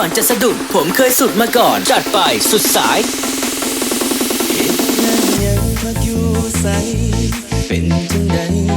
ก่อนจะสะดุดผมเคยสุดมาก่อน จัดไปสุดสายนั่นยังพออยู่ใส่เป็นจังใด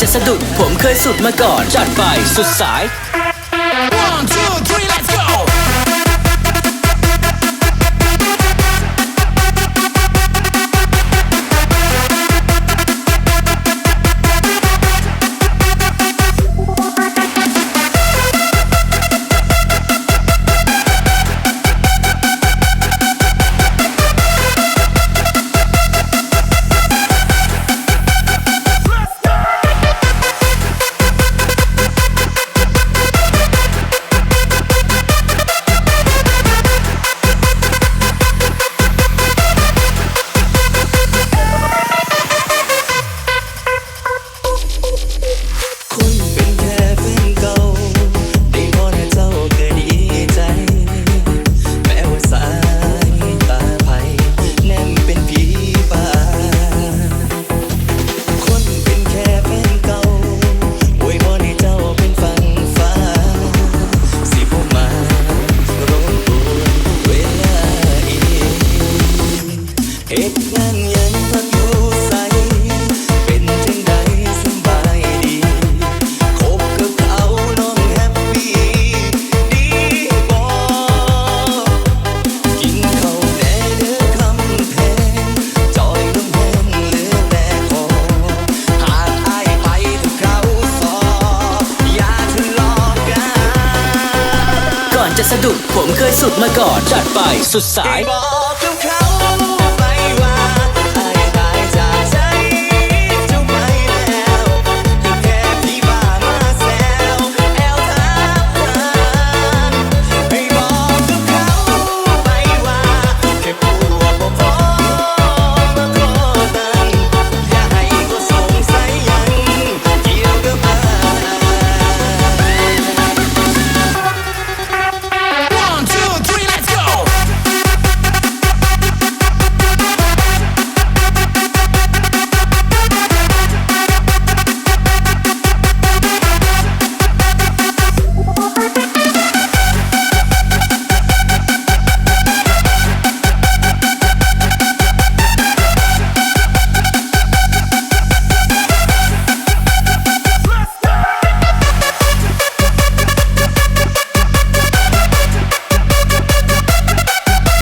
จะสะดุดผมเคยสุดมาก่อนจัดไปสุดสาย สะดุดผมเคยสุดมาก่อนจัดไปสุดสาย